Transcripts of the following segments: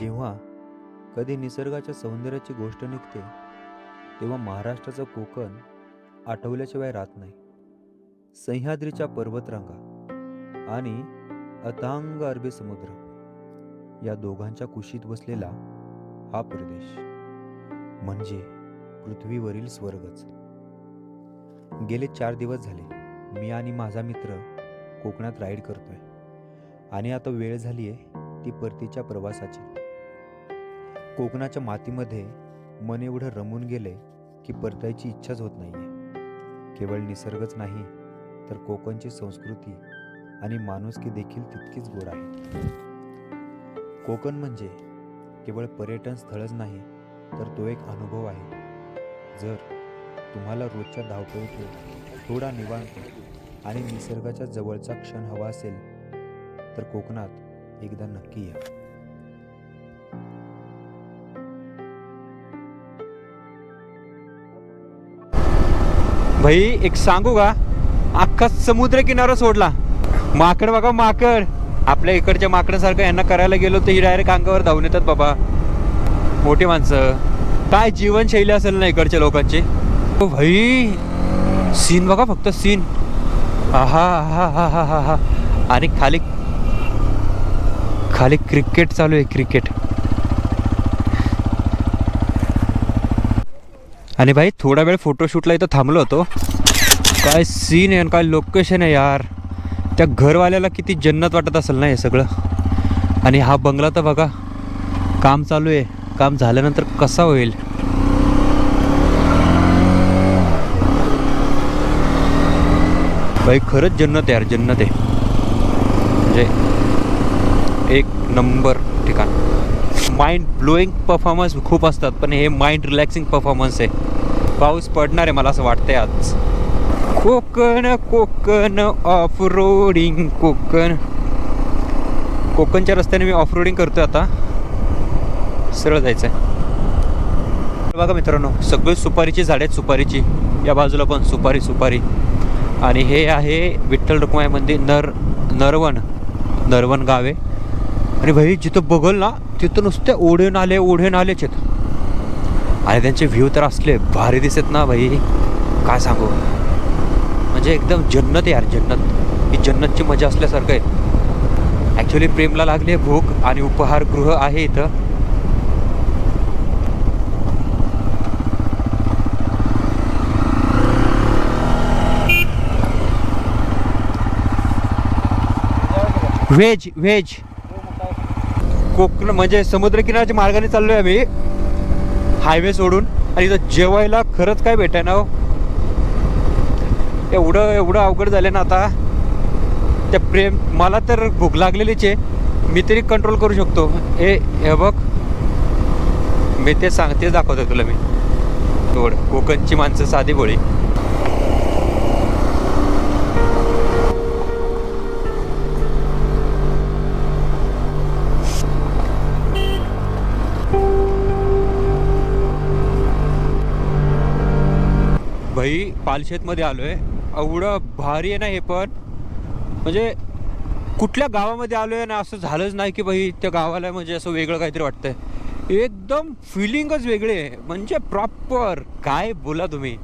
जेव्हा कधी निसर्गाच्या सौंदर्याची गोष्ट निघते तेव्हा महाराष्ट्राचं कोकण आठवल्याशिवाय राहत नाही. सह्याद्रीच्या पर्वतरांगा आणि अथांग अरबी समुद्र या दोघांच्या कुशीत बसलेला हा प्रदेश म्हणजे पृथ्वीवरील स्वर्गच. गेले चार दिवस झाले. मी आणि माझा मित्र कोकणात राईड करतोय आणि आता वेळ झाली आहे ती परतीच्या प्रवासाची. कोकणाच्या मातीमध्ये मन एवढं रमून गेले की परतायची इच्छाच होत नाहीये. केवळ निसर्गच नाही तर कोकणची संस्कृती आणि माणुसकी देखील तितकीच गोड आहे. कोकण म्हणजे केवळ पर्यटन स्थळच नाही तर तो एक अनुभव आहे. जर तुम्हाला रोजच्या धावपळीतून थोडा निवांत आणि निसर्गाच्या जवळचा क्षण हवा असेल तर कोकणात एकदा नक्की या. भाई एक सांगू का? अख्खा समुद्र किनारा सोडला. माकड बघा माकड. आपल्या इकडच्या माकडासारखं यांना करायला गेलो तर ही डायरेक्ट अंगावर धावून येतात बाबा. मोठी माणसं. काय जीवनशैली असेल ना इकडच्या लोकांची? भाई सीन बघा फक्त सीन हा हा हा हा हा हा आणि खाली खाली क्रिकेट चालू आहे क्रिकेट आणि भाई थोडा वेळ फोटोशूटला इथं थांबलो होतो. काय सीन आहे आणि काय लोकेशन आहे यार. त्या घरवाल्याला किती जन्नत वाटत असेल ना हे सगळं. आणि हा बंगला तर बघा काम चालू आहे. काम झाल्यानंतर कसा होईल? भाई खरंच जन्नत आहे यार जन्नत आहे. म्हणजे एक नंबर ठिकाण. माइंड ब्लोईंग परफॉर्मन्स खूप असतात पण हे माइंड रिलॅक्सिंग परफॉर्मन्स आहे. पाऊस पडणार आहे मला असं वाटतंय आज. Konkan Konkan off roading Konkan. कोकणच्या रस्त्याने मी ऑफ रोडिंग करतोय आता. सरळ जायचं आहे बघा मित्रांनो सगळी सुपारीची झाडे आहेत सुपारीची. या बाजूला पण सुपारी सुपारी. आणि हे आहे विठ्ठल रुक्माई मंदिर नर नरवण. नरवण गाव आहे. आणि भाई जिथं बघल ना तिथं नुसते ओढे नाले ओढे नालेच आहेत. आणि त्यांचे व्ह्यू तर असले भारी दिसत ना भाई. काय सांगू? म्हणजे एकदम जन्नत यार जन्नत. ही जन्नतची मजा असल्यासारखं आहे. ॲक्च्युली प्रेमला लागले भूक आणि उपहारगृह आहे इथं. व्हेज व्हेज कोकण म्हणजे समुद्रकिनाऱ्याच्या मार्गाने चाललोय आम्ही. हायवे सोडून. आणि इथं जेवायला खरंच काय भेटाय ना हो. एवढं एवढं अवघड झालं ना आता. त्या प्रेम मला तर भूक लागलेलीच आहे. मी तरी कंट्रोल करू शकतो. ए हे बघ. मी ते सांगतेच दाखवतो तुला मी. एवढं. कोकणची माणसं साधी बोळी. पालशेतमध्ये आलो आहे एवढं भारी आहे ना हे पण. म्हणजे कुठल्या गावामध्ये आलो आहे ना असं झालंच नाही की भाई त्या गावाला म्हणजे असं वेगळं काहीतरी वाटतंय. एकदम फिलिंगच वेगळे आहे. म्हणजे प्रॉपर काय बोला तुम्ही?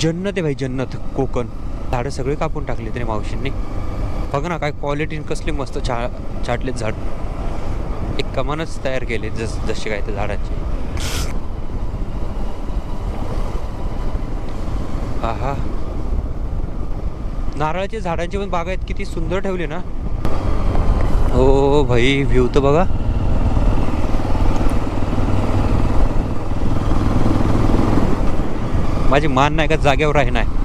जन्नत आहे भाई जन्नत. कोकण. झाडं सगळे कापून टाकले त्याने मावशींनी. बघा ना काय क्वालिटी कसली मस्त छा छाटलेत झाड. एक कमानच तयार केले जस जसे काय त्या झाडांची आहा नारळाचे झाडांची पण बाग आहेत किती सुंदर ठेवली ना. हो भाई व्ह्यू तर बघा. माझी मान नाही का जागेवर आहे नाही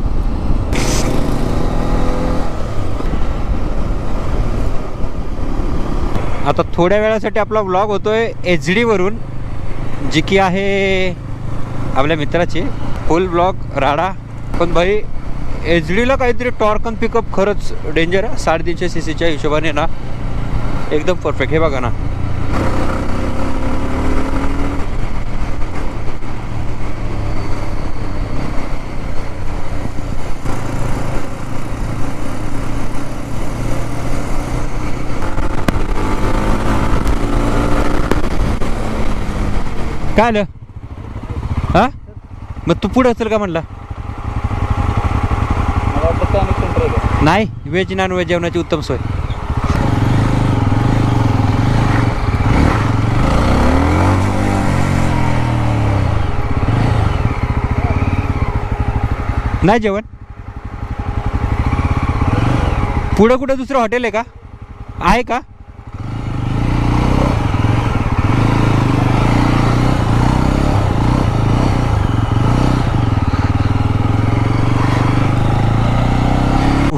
आता थोड्या वेळासाठी आपला व्लॉग होतोय एच डीवरून जी की आहे आपल्या मित्राची. फुल ब्लॉग राडा. पण भाई एच डीला काहीतरी टॉर्क अन पिकअप खरंच डेंजर आहे. साडेतीनशे सी सीच्या हिशोबाने ना एकदम परफेक्ट हे बघा ना. काय आलं? हा? मग तू पुढे असेल का म्हणला मला वाटतं त्या अनेक सेंटर आहे का? नाही व्हेज नॉन व्हेज जेवणाची उत्तम सोय. नाही जेवण? पुढं कुठं दुसरं हॉटेल आहे का? आहे का?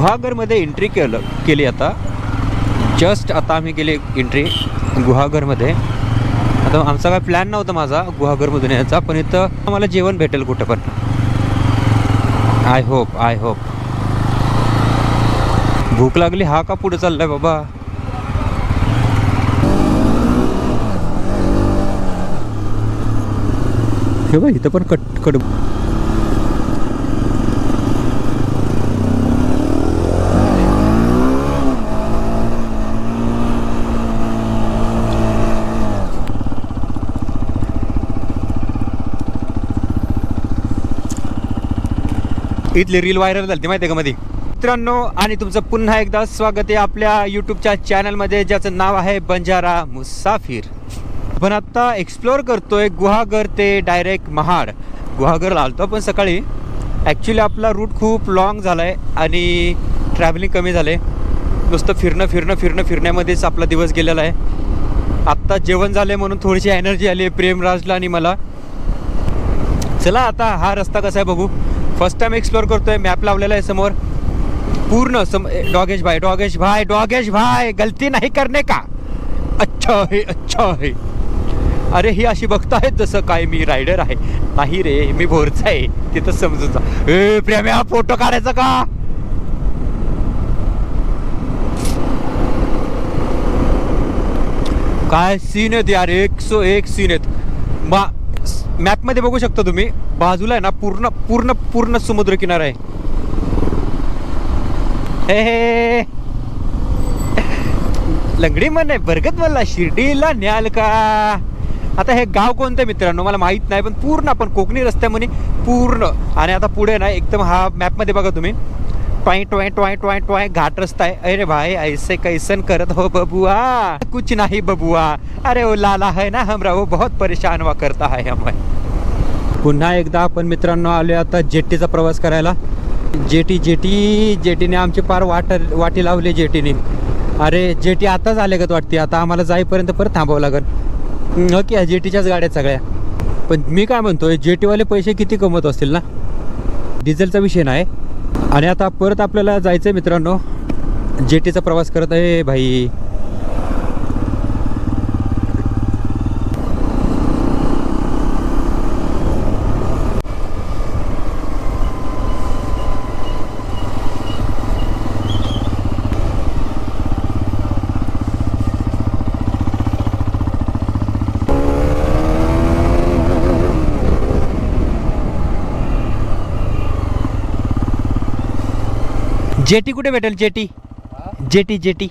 गुहागरमध्ये एंट्री केलं केली आता. जस्ट आता आम्ही केली एंट्री गुहागरमध्ये. आता आमचा काय प्लॅन नव्हता माझा गुहागरमधून यायचा पण इथं आम्हाला जेवण भेटेल कुठं पण. आय होप आय होप भूक लागली हा का पुढे चाललाय बाबा? हे बघ इथं पण कट कट. इथली रील व्हायरल झाली माहिती आहे का मध्ये मित्रांनो आणि तुमचं पुन्हा एकदा स्वागत आहे आपल्या यूट्यूबच्या चॅनलमध्ये ज्याचं नाव आहे बंजारा मुसाफिर. पण आत्ता एक्सप्लोअर करतोय गुहागर ते डायरेक्ट महाड. गुहागरला आलतो पण सकाळी. ॲक्च्युली आपला रूट खूप लाँग झाला आहे आणि ट्रॅव्हलिंग कमी झालं आहे नुसतं फिरणं फिरणं फिरणं फिरण्यामध्येच आपला दिवस गेलेला आहे. आत्ता जेवण झालं म्हणून थोडीशी एनर्जी आली आहे प्रेमराजला आणि मला. चला आता हा रस्ता कसा आहे बघू. फर्स्ट टाइम एक्सप्लोअर करतोय मॅप लावलेला आहे समोर. पूर्ण सम डॉगेश भाई डॉगेश भाई डॉगेश भाई गलती नाही करणे का? अच्छा आहे अच्छा आहे अरे ही अशी बघतायत जसं काय मी रायडर आहे. नाही रे मी भोरचा आहे. तिथं समजून जा. ए प्रेम्या फोटो काढायचा का? काय सीन आहेत यार? एक सो एक सीन आहेत. मॅपमध्ये बघू शकता तुम्ही. बाजूला आहे ना पूर्ण पूर्ण पूर्ण समुद्रकिनारा आहे. हे लंगडी म्हण बरगत म्हणला शिर्डीला न्याल का? आता हे गाव कोणतं मित्रांनो? मला माहीत नाही पण पूर्ण आपण कोकणी रस्त्यामध्ये पूर्ण. आणि आता पुढे ना एकदम हा मॅपमध्ये बघा तुम्ही. टॉय ट्वाय ट्वाय ट्वाय ट्वाय घाट रस्ता आहे. अरे भाई ऐसे कैसन करत हो बबुआ? कुछ नाही बबुआ. अरे ओ लाला है ना हमरा वो बहुत परेशान हुआ करता है हमें. पुन्हा एकदा आपण मित्रांनो आलो आता जेटीचा प्रवास करायला. जेटी जेटी जेटीने आमची पार वाट वाटी लावली जेटीने. अरे जेटी आताच आले का वाटते? आता आम्हाला जाईपर्यंत परत थांबावं लागेल. ओके ह्या जेटीच्याच गाड्या सगळ्या. पण मी काय म्हणतोय जेटीवाले पैसे किती कमवत असतील ना? डिझेलचा विषय नाही. आणि आता परत आपल्याला जायचं आहे मित्रांनो. जेटीचा प्रवास करत आहे भाई. जेटी कुठे भेटेल? जेटी. Jetty jetty.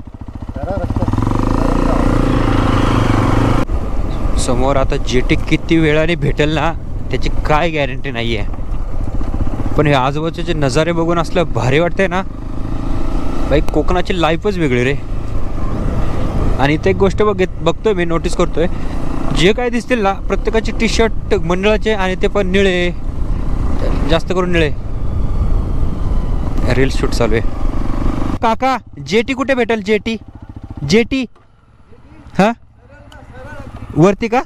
समोर आता जेटी किती वेळाने भेटेल ना त्याची काय गॅरंटी नाही आहे पण हे आजूबाजूचे नजारे बघून असलं भारी वाटतंय ना. बाई कोकणाची लाईफच वेगळी रे. आणि ते एक गोष्ट बघित बघतोय मी नोटीस करतोय. जे काय दिसतील ना प्रत्येकाचे टी शर्ट मंडळाचे आणि ते पण निळे. जास्त करून निळे. रील शूट चालू आहे. काका जेटी कुठे भेटेल? जेटी? जेटी? हां? वरती का?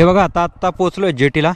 हे बघा आता आत्ता पोचलो आहे जेटीला.